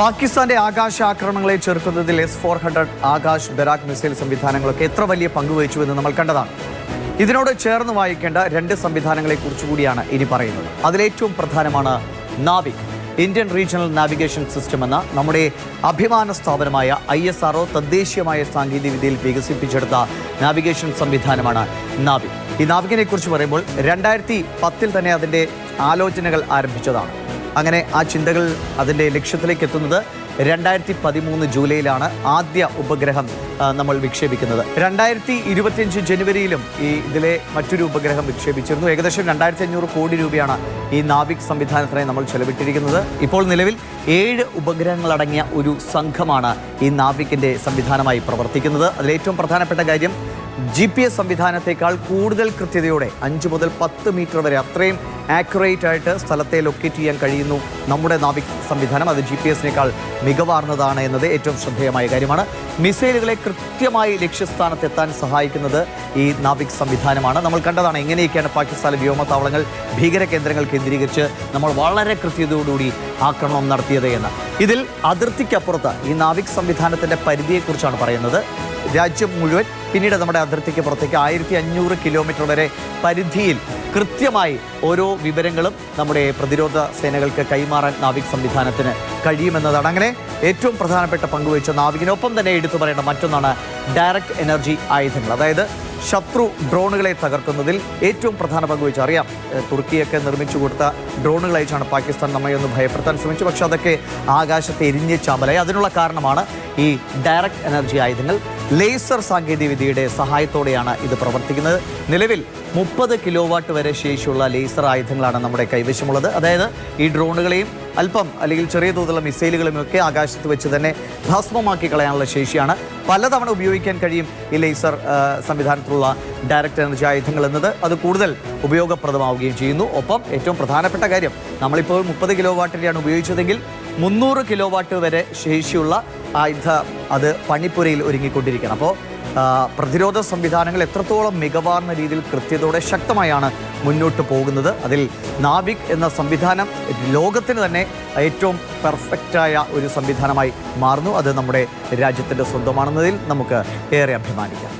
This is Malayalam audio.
പാകിസ്ഥാന്റെ ആകാശ ആക്രമണങ്ങളെ ചെറുക്കുന്നതിൽ S four hundred Akash Barak missile സംവിധാനങ്ങളൊക്കെ എത്ര വലിയ പങ്കുവഹിച്ചു എന്ന് നമ്മൾ കണ്ടതാണ്. ഇതിനോട് ചേർന്ന് വായിക്കേണ്ട രണ്ട് സംവിധാനങ്ങളെ കുറിച്ചുകൂടിയാണ് ഇനി പറയുന്നത്. അതിലേറ്റവും പ്രധാനമാണ് NavIC. Indian regional navigation system എന്ന നമ്മുടെ അഭിമാന സ്ഥാപനമായ ഐ എസ് ആർഒ തദ്ദേശീയമായ സാങ്കേതികവിദ്യയിൽ വികസിപ്പിച്ചെടുത്ത നാവിഗേഷൻ സംവിധാനമാണ് നാവിക്. ഈ നാവികിനെ കുറിച്ച് പറയുമ്പോൾ രണ്ടായിരത്തി പത്തിൽ തന്നെ അതിന്റെ ആലോചനകൾ ആരംഭിച്ചതാണ്. അങ്ങനെ ആ ചിന്തകൾ അതിന്റെ ലക്ഷ്യത്തിലേക്ക് എത്തുന്നത് രണ്ടായിരത്തി പതിമൂന്ന് ജൂലൈയിലാണ് ആദ്യ ഉപഗ്രഹം നമ്മൾ വിക്ഷേപിക്കുന്നത്. രണ്ടായിരത്തി ഇരുപത്തിയഞ്ച് ജനുവരിയിലും ഈ ഇതിലെ മറ്റൊരു ഉപഗ്രഹം വിക്ഷേപിച്ചിരുന്നു. ഏകദേശം രണ്ടായിരത്തി അഞ്ഞൂറ് കോടി രൂപയാണ് ഈ നാവിക് സംവിധാനത്തിനായി നമ്മൾ ചെലവിട്ടിരിക്കുന്നത്. ഇപ്പോൾ നിലവിൽ ഏഴ് ഉപഗ്രഹങ്ങളടങ്ങിയ ഒരു സംഘമാണ് ഈ നാവിക്കിന്റെ സംവിധാനമായി പ്രവർത്തിക്കുന്നത്. അതിലേറ്റവും പ്രധാനപ്പെട്ട കാര്യം ജി പി എസ് സംവിധാനത്തെക്കാൾ കൂടുതൽ കൃത്യതയോടെ അഞ്ച് മുതൽ പത്ത് മീറ്റർ വരെ അത്രയും ആക്യുറേറ്റ് ആയിട്ട് സ്ഥലത്തെ ലൊക്കേറ്റ് ചെയ്യാൻ കഴിയുന്നു നമ്മുടെ നാവിക് സംവിധാനം. അത് ജി പി എസിനേക്കാൾ മികവാർന്നതാണ് എന്നത് ഏറ്റവും ശ്രദ്ധേയമായ കാര്യമാണ്. മിസൈലുകളെ കൃത്യമായി ലക്ഷ്യസ്ഥാനത്തെത്താൻ സഹായിക്കുന്നത് ഈ നാവിക് സംവിധാനമാണ്. നമ്മൾ കണ്ടതാണ് എങ്ങനെയൊക്കെയാണ് പാകിസ്ഥാൻ വ്യോമത്താവളങ്ങൾ ഭീകര കേന്ദ്രങ്ങൾ കേന്ദ്രീകരിച്ച് നമ്മൾ വളരെ കൃത്യതയോടുകൂടി ആക്രമണം നടത്തിയത് എന്ന്. ഇതിൽ അതിർത്തിക്കപ്പുറത്ത് ഈ നാവിക് സംവിധാനത്തിന്റെ പരിധിയെക്കുറിച്ചാണ് പറയുന്നത്. രാജ്യം മുഴുവൻ പിന്നീട് നമ്മുടെ അതിർത്തിക്ക് പുറത്തേക്ക് ആയിരത്തി അഞ്ഞൂറ് കിലോമീറ്റർ വരെ പരിധിയിൽ കൃത്യമായി ഓരോ വിവരങ്ങളും നമ്മുടെ പ്രതിരോധ സേനകൾക്ക് കൈമാറാൻ നാവിക് സംവിധാനത്തിന് കഴിയുമെന്നതാണ്. അങ്ങനെ ഏറ്റവും പ്രധാനപ്പെട്ട പങ്കുവഹിച്ച നാവികിനൊപ്പം തന്നെ എടുത്തു പറയേണ്ട മറ്റൊന്നാണ് ഡയറക്റ്റ് എനർജി ആയുധങ്ങൾ. അതായത് ശത്രു ഡ്രോണുകളെ തകർക്കുന്നതിൽ ഏറ്റവും പ്രധാന പങ്കുവഹിച്ച അറിയാം തുർക്കിയൊക്കെ നിർമ്മിച്ചു കൊടുത്ത ഡ്രോണുകൾ പാകിസ്ഥാൻ നമ്മെ ഒന്ന് ഭയപ്പെടുത്താൻ ശ്രമിച്ചു പക്ഷെ അതൊക്കെ ആകാശത്തെ എരിഞ്ഞ് ചാമ്പലായി. അതിനുള്ള കാരണമാണ് ഈ ഡയറക്റ്റ് എനർജി ആയുധങ്ങൾ. ലേസർ സാങ്കേതികവിദ്യയുടെ സഹായത്തോടെയാണ് ഇത് പ്രവർത്തിക്കുന്നത്. നിലവിൽ മുപ്പത് കിലോ വാട്ട് വരെ ശേഷിയുള്ള ലേസർ ആയുധങ്ങളാണ് നമ്മുടെ കൈവശമുള്ളത്. അതായത് ഈ ഡ്രോണുകളെയും അല്പം അല്ലെങ്കിൽ ചെറിയ തോതിലുള്ള മിസൈലുകളും ഒക്കെ ആകാശത്ത് വെച്ച് തന്നെ ഭസ്മമാക്കി കളയാനുള്ള ശേഷിയാണ്. പലതവണ ഉപയോഗിക്കാൻ കഴിയും ഈ ലേസർ സംവിധാനത്തിലുള്ള ഡയറക്റ്റ് എനർജി ആയുധങ്ങൾ എന്നത്. അത് കൂടുതൽ ഉപയോഗപ്രദമാവുകയും ചെയ്യുന്നു. ഒപ്പം ഏറ്റവും പ്രധാനപ്പെട്ട കാര്യം നമ്മളിപ്പോൾ മുപ്പത് കിലോ വാട്ടിന്റെയാണ് ഉപയോഗിച്ചതെങ്കിൽ മുന്നൂറ് കിലോ വാട്ട് വരെ ശേഷിയുള്ള ആയുധ അത് പണിപ്പുരയിൽ ഒരുങ്ങിക്കൊണ്ടിരിക്കണം അപ്പോൾ പ്രതിരോധ സംവിധാനങ്ങൾ എത്രത്തോളം മികവാർന്ന രീതിയിൽ കൃത്യതയോടെ ശക്തമായാണ് മുന്നോട്ട് പോകുന്നത്. അതിൽ നാവിക് എന്ന സംവിധാനം ലോകത്തിന് തന്നെ ഏറ്റവും പെർഫെക്റ്റായ ഒരു സംവിധാനമായി മാറുന്നു. അത് നമ്മുടെ രാജ്യത്തിന്റെ സ്വന്തമാണെന്നതിൽ നമുക്ക് ഏറെ അഭിമാനിക്കാം.